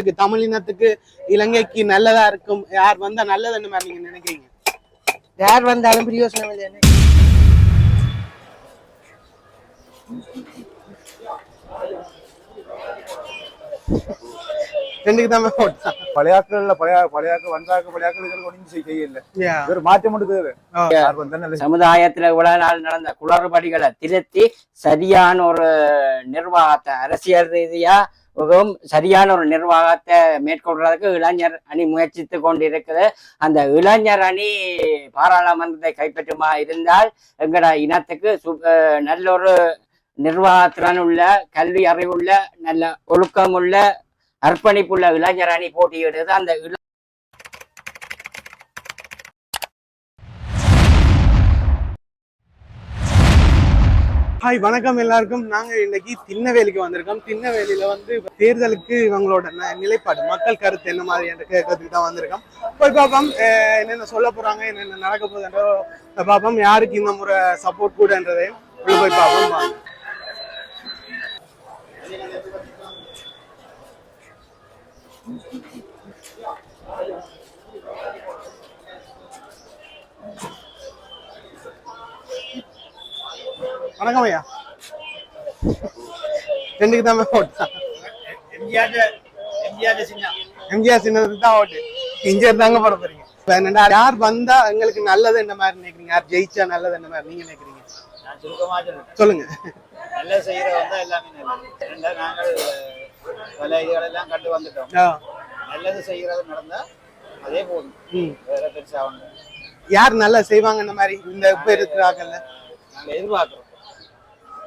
இதுக்கு தமிழினத்துக்கு இலங்கைக்கு நல்லதா இருக்கும். யார் வந்தா நல்லதுன்னு மாதிரி நீங்க நினைக்கிறீங்க? யார் வந்தாலும் பிரியோசனம் இல்லைன்னு ரெண்டுக்கு தான் ஓட்டா பழையாக்கள்ல பழைய பழையாக்க வந்தாக்க பழையாக்கள் இதுல ஒன்றும் செய்ய செய்யல ஒரு மாற்றம் மட்டும் தேவை. யார் வந்தா நல்ல சமுதாயத்துல இவ்வளவு நாள் நடந்த குளறுபடிகளை திருத்தி சரியான ஒரு நிர்வாகத்தை அரசியல் ரீதியா மிகவும் சரியான ஒரு நிர்வாகத்தை மேற்கொள்றதுக்கு இளைஞர் அணி முயற்சித்து கொண்டிருக்குது. அந்த இளைஞர் அணி பாராளுமன்றத்தை கைப்பற்றுமா இருந்தால் எங்கட இனத்துக்கு சு- நல்ல ஒரு நிர்வாகத்திறன் உள்ள கல்வி அறிவுள்ள நல்ல ஒழுக்கமுள்ள அர்ப்பணிப்புள்ள இளைஞர் அணி போட்டியிடுது. அந்த ஹாய் வணக்கம் எல்லாருக்கும். நாங்க இன்னைக்கு திண்ணவேலிக்கு வந்திருக்கோம். திண்ணவேலியில வந்து தேர்தலுக்கு இவங்களோட ந- நிலைப்பாடு மக்கள் கருத்து என்ன மாதிரி என்று கேட்கறதுக்கு தான் வந்திருக்கோம். போய் பார்ப்போம் என்னென்ன சொல்ல போறாங்க என்னென்ன நடக்க போகுதுன்றோ பார்ப்போம் யாருக்கு இந்த முறை சப்போர்ட் கூடன்றதையும் உள்ள போய் பார்ப்போம் வணக்கம் ஐயா. ரெண்டுக்கு தான் ஓட்டா? எம்ஜிஆர் சின்னதுக்கு தான் ஓட்டு. இங்க தாங்க போட போறீங்க. என்னடா யார் வந்தா எங்களுக்கு நல்லது என்ன மாதிரி நினைக்கிறீங்க? யார் ஜெயிச்சா நல்லது என்ன மாதிரி நீங்க நினைக்கிறீங்க. சொல்லுங்க. நல்ல செய்யற வந்தா எல்லாமே நல்லது. நாங்கள் பல இதுகளெல்லாம் கண்டு வந்துட்டோம். நல்லது செய்யறது நடந்தா அதே போதும். வேற பெருசா ஒண்ணு யார் நல்லா செய்வாங்க இந்த மாதிரி? இந்த இப்ப இருக்கிறாங்கல்ல நாங்க எதிர்பார்க்கிறோம்.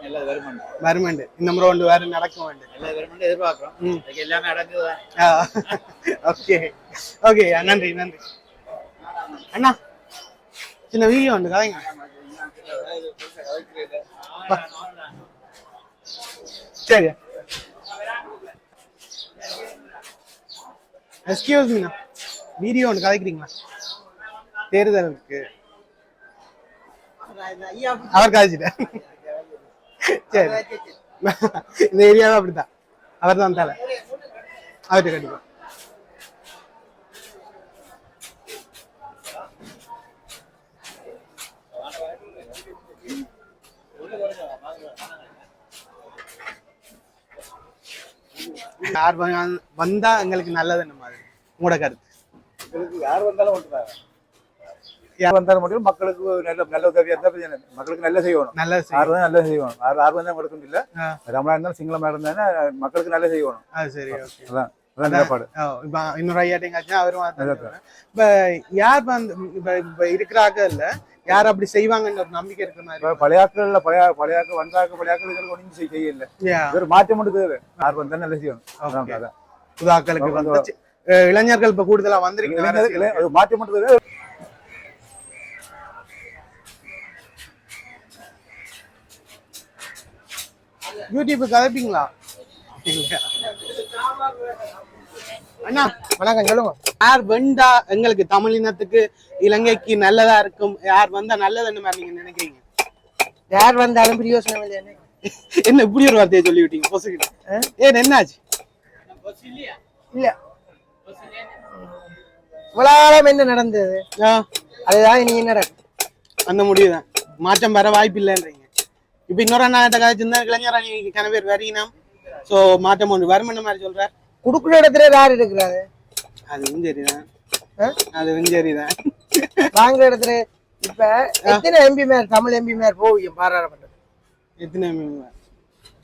நல்லது வருமானம் வருமெண்டு இந்த முறை ஒன்று வேற நடக்க வேண்டும் நல்லது வருமானம் எதிர்பார்க்கிறோம். ம். அதுக்கு எல்லாமே அடங்குதான் ஓகே. ஓகே நன்றி நன்றி. அண்ணா சின்ன வீடியோ கதைங்க சரி. மீண்ணா வீடியோ ஒன்று கதைக்கிறீங்களா தேர்தலுக்கு. அவர் கதைச்சிட்டார் சரி. இந்த ஏரியாவும் அப்படித்தான் அவர் தான் தலை. அவர்கிட்ட கண்டிப்பா யார் வந்தா- எங்களுக்கு நல்லது என்ன மாதிரி உங்களோட கருத்து. யார் வந்தாலும் ஒன்றுதான் யார் வந்தாலும் மட்டும் மக்களுக்கு நல்ல நல்ல உதவியா இருந்தா. மக்களுக்கு நல்ல செய்யணும். செய்யும் வந்தாலும் நல்ல செய்யணும். யார் வந்தாலும் கொடுக்கணும் இல்ல. தமிழா இருந்தாலும் சிங்களமா இருந்தாலும் மக்களுக்கு நல்ல செய்யணும். அது சரி அதான் இப்போ இன்னொரு அவரும் யார் வந்து இப்ப இருக்கிறாங்க இல்ல யார் அப்படி செய்வாங்கன்ற ஒரு நம்பிக்கை இருக்கிற மாதிரி இப்ப பழையாக்கள்ல பழைய பழையாக்க வந்தாக்க பழையாக்கள் இதுல ஒன்றும் செய்ய செய்யல. ஒரு மாற்றம் யார் வந்தாலும் நல்ல செய்யணும். வந்து அஹ் இளைஞர்கள் இப்ப கூடுதலா வந்திருக்கீங்க மாற்றம் மட்டும் யூடியூப் கதைப்பீங்களா இல்ல. அண்ணா வணக்கம் சொல்லுங்க. யார் வெண்டா எங்களுக்கு தமிழினத்துக்கு இலங்கைக்கு நல்லதா இருக்கும்? யார் வந்தா நல்லதுன்னு மாதிரி நீங்க நினைக்கிறீங்க? யார் வந்தாலும் பிரியோசனம் இல்லைன்னு என்ன இப்படி ஒரு வார்த்தையை சொல்லி விட்டீங்க? பொசுக்கிட்டு ஏன் என்னாச்சு? இல்ல. இவ்வளவு என்ன நடந்தது? அதுதான் இனி நடக்கும்? அந்த முடிவுதான். மாற்றம் வர வாய்ப்பு இல்லைன்றீங்க. இப்ப இன்னொரு அண்ணா கிட்ட கதைச்சிருந்தா இளைஞர் அணி கன பேர் வரீங்கன்னா சோ மாற்றம் ஒன்று. வரும் என்ன மாதிரி சொல்றார். குடுக்குற இடத்துல யார் இருக்கிறாரு? அதுவும் சரிதான் ஆ? அதுவும் சரிதான் வாங்குற இடத்துல இப்ப எத்தனை எம்பி மேர் தமிழ் எம்பி மேர் போவியும் பாராளுமன்றம் எத்தனை மே-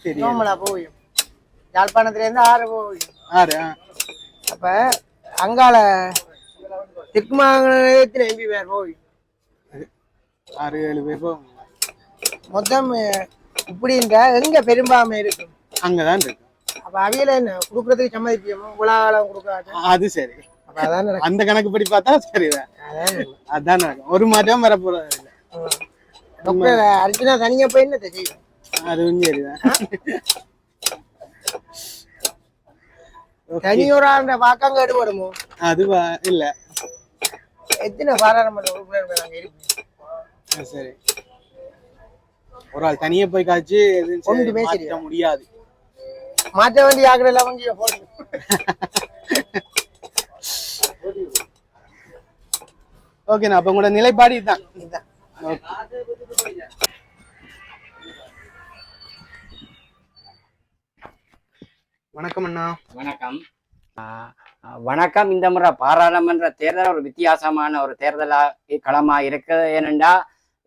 சரி நோமலா போவியும் யாழ்ப்பாணத்துல இருந்து ஆறு போவியும் ஆறு. அப்ப அங்கால திருக்குமாங்கல எத்தனை எம்பி மேர் போவியும் ஆறு ஏழு பேர் போவாங்க மொத்தம் இப்படின்ற எங்க பெரும்பான்மை இருக்கும் அங்கதான் இருக்கு. அப்ப அவியல என்ன? குடுக்கறதுக்கு சம்மதிப்பியமோ உலகாலம் கொடுக்காது? அது சரி. அப்ப அதான் அந்த கணக்குப்படி பார்த்தா சரிதான். அதான் ஒரு மாற்றம் வர போறது இல்லை அர்ஜுனா தனியா போய் என்னத்தை செய்யும் அதுவும் சரிதான். தனி ஒரு ஆண்ட வாக்காங்க எடுபடுமோ? அது இல்ல. எத்தனை பாராளுமன்ற உறுப்பினர் நாங்க இருப்போம் அது சரி. ஒரு ஆள் தனியே போய் காய்ச்சி ஒன்றுமே சரியா. முடியாது. மாற்ற வேண்டிய ஆக்கிற எல்லாம் வங்கியை ஓகேண்ணா அப்போ உங்களோட நிலைப்பாடு இதுதான். வணக்கம் அண்ணா. வணக்கம். வணக்கம் இந்த முறை பாராளுமன்ற தேர்தல் ஒரு வித்தியாசமான ஒரு தேர்தலா களமா இருக்கு. ஏனென்றா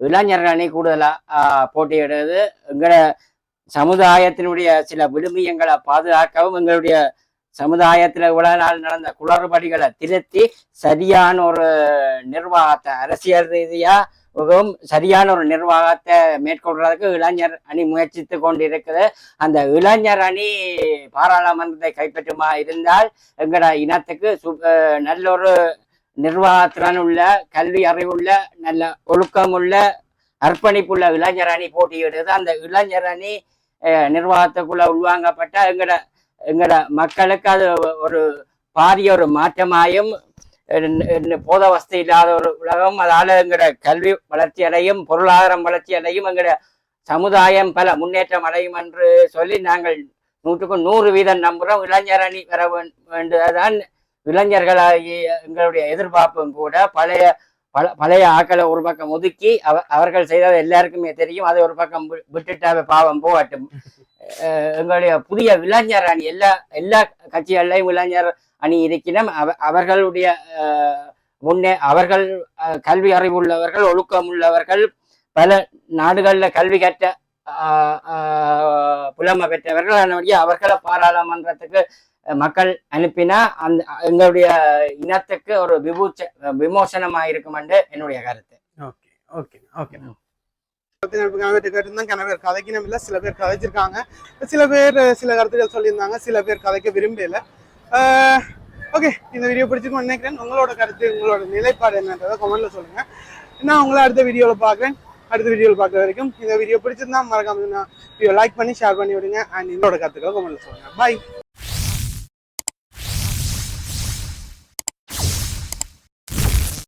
இளைஞர்கள் அணி கூடுதலாக போட்டியிடுறது எங்களோட சமுதாயத்தினுடைய சில விழுமியங்களை பாதுகாக்கவும் எங்களுடைய சமுதாயத்தில் இவ்வளவு நாள் நடந்த குளறுபடிகளை திருத்தி சரியான ஒரு நிர்வாகத்தை அரசியல் ரீதியாக மிகவும் சரியான ஒரு நிர்வாகத்தை மேற்கொள்றதுக்கு இளைஞர் அணி முயற்சித்து கொண்டிருக்குது. அந்த இளைஞர் அணி பாராளுமன்றத்தை கைப்பற்றுமா இருந்தால் எங்களோட இனத்துக்கு சு- நல்ல ஒரு நிர்வாகத்திறன் உள்ள கல்வி அறிவுள்ள நல்ல ஒழுக்கமுள்ள அர்ப்பணிப்புள்ள இளைஞர் அணி போட்டியிடுது அந்த இளைஞர் அணி நிர்வாகத்துக்குள்ள உள்வாங்கப்பட்ட எங்கட எங்கட மக்களுக்கு அது ஒரு பாரிய ஒரு மாற்றமாயும் போத வசதி இல்லாத ஒரு உலகம் அதால எங்கட கல்வி வளர்ச்சி அடையும் பொருளாதாரம் வளர்ச்சி அடையும் எங்கட சமுதாயம் பல முன்னேற்றம் அடையும் என்று சொல்லி நாங்கள் நூற்றுக்கு நூறு வீதம் நம்புறோம். இளைஞர் அணி பெற வேண்- இளைஞர்களாகிய எங்களுடைய எதிர்பார்ப்பும் கூட பழைய பல பழைய ஆக்களை ஒரு பக்கம் ஒதுக்கி அவ அவர்கள் செய்தது எல்லாருக்குமே தெரியும். அதை ஒரு பக்கம் விட்டுட்டாவே பாவம் போகட்டும். எங்களுடைய புதிய இளைஞர் அணி எல்லா எல்லா கட்சிகள்லையும் இளைஞர் அணி இருக்கணும் அவ அவர்களுடைய முன்னே அவர்கள் அஹ், கல்வி அறிவுள்ளவர்கள் ஒழுக்கம் உள்ளவர்கள் பல நாடுகளில் கல்வி கற்ற புலமை பெற்றவர்கள் அவர்களை பாராளுமன்றத்துக்கு மக்கள் அனுப்பினா அந்த எங்களுடைய இனத்துக்கு ஒரு விபூச்ச விமோசனமா இருக்கும் என்று என்னுடைய கருத்து. Okay okay okay. கேட்டிருந்தா கன பேர் கதைக்கணும் இல்லை சில பேர் கதைச்சிருக்காங்க. சில பேர் சில கருத்துக்கள் சொல்லியிருந்தாங்க சில பேர் கதைக்க விரும்பல ஓகே இந்த வீடியோ பிடிச்சிருக்கோம் நினைக்கிறேன். உங்களோட கருத்து உங்களோட நிலைப்பாடு என்னன்றதை கமெண்ட்ல சொல்லுங்க. நான் உங்களை அடுத்த வீடியோவில் பார்க்குறேன். அடுத்த வீடியோவில் பார்க்குற வரைக்கும் இந்த வீடியோ பிடிச்சிருந்தா மறக்காம வீடியோ லைக் பண்ணி ஷேர் பண்ணி விடுங்க. அண்ட் என்னோட கருத்துக்களை கமெண்ட்ல சொல்லுங்க. பாய்